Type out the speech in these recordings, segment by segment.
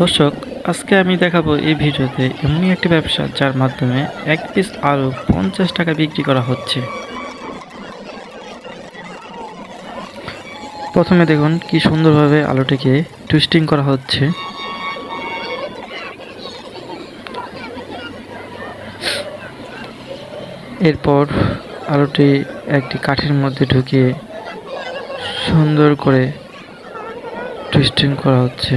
দর্শক, আজকে আমি দেখাবো এই ভিডিওতে এমনই একটি ব্যবসা যার মাধ্যমে এক পিস আলু পঞ্চাশ টাকা বিক্রি করা হচ্ছে। প্রথমে দেখুন কি সুন্দরভাবে আলুটিকে টুইস্টিং করা হচ্ছে। এরপর আলুটি একটি কাঠের মধ্যে ঢুকিয়ে সুন্দর করে টুইস্টিং করা হচ্ছে।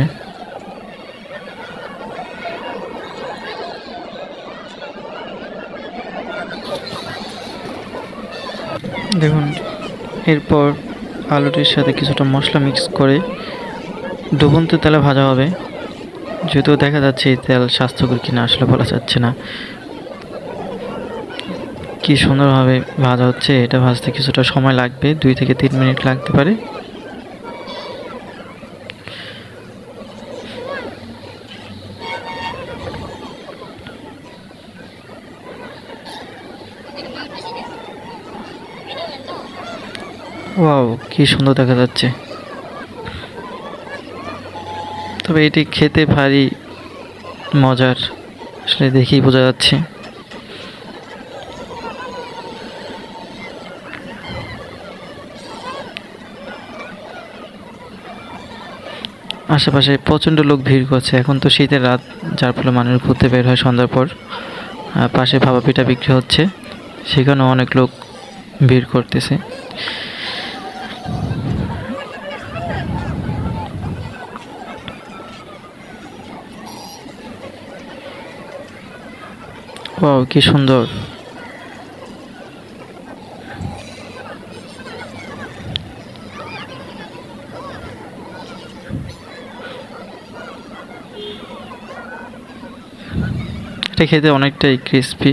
দেখুন, এরপর আলুটির সাথে কিছুটা মশলা মিক্স করে ডুবন্ত তেলে ভাজা হবে। যেহেতু দেখা যাচ্ছে এই তেল স্বাস্থ্যকর কিনা আসলে বলা যাচ্ছে না। কি সুন্দরভাবে ভাজা হচ্ছে, এটা ভাজতে কিছুটা সময় লাগবে, দুই থেকে তিন মিনিট লাগতে পারে। ওয়াও, কি সুন্দর দেখা যাচ্ছে। তবে এটি খেতে ভারী মজার, আসলে দেখেই বোঝা যাচ্ছে। আশেপাশে প্রচণ্ড লোক ভিড় করছে। এখন তো শীতের রাত, যার ফলে মানুষ ঘুরতে বের হয় সন্ধ্যার পর। পাশে ভাবা পিঠা বিক্রি হচ্ছে, সেখানেও অনেক লোক ভিড় করতেছে। ওয়াও কি সুন্দর। এটা খেতে অনেকটাই ক্রিস্পি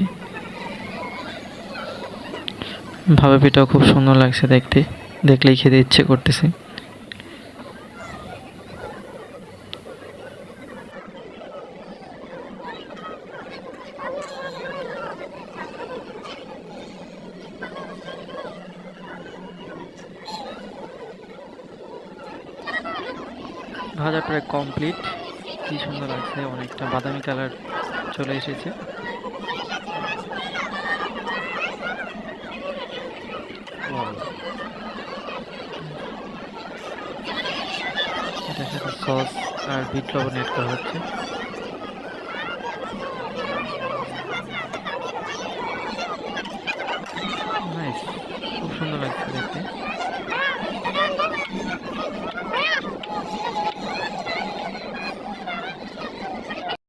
ভাবে পিঠাও খুব সুন্দর লাগছে দেখতে। দেখলেই খেতে ইচ্ছে করতেছে। ভাজা প্রায় কমপ্লিট। কি সুন্দর লাগছে, অনেকটা বাদামি কালার চলে এসেছে। সস আর বিট লবণ অ্যাড করা হচ্ছে খুব সুন্দর লাগছে দেখতে।